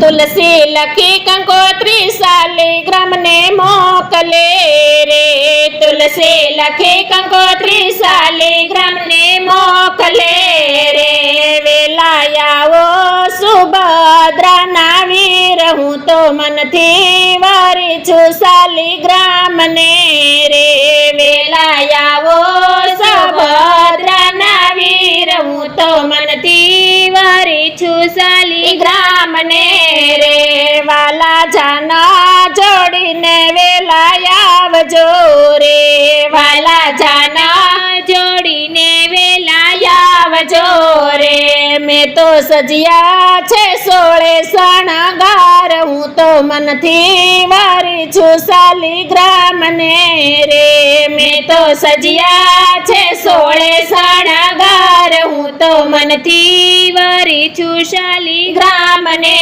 તુલસી લખી કંકોત્રી સાલી ને મોકલે રે તુલસી લખી કંકોત્રી સાલી ને મોકલે રે વેલાયાઓ સુભદ્રાના વીર હું તો મનથી વારી છું સાલી ગ્રામને રે વેલાયાઓ સુભદ્રાના વીર હું તો મનથી વારી છું સાલી ગ્રામને રે વાલા જાના જોડીને વેલા આવજો રે વાલા જાના જોડીને વેલા આવજો રે. મેં તો સજિયા છે સોળે શણગાર, હું તો મનથી વારી છું સાલી ગ્રામને રે. મેં તો સજિયા છે સોળે શણગાર, હું તો મનથી વારી છું શાલી ગ્રામને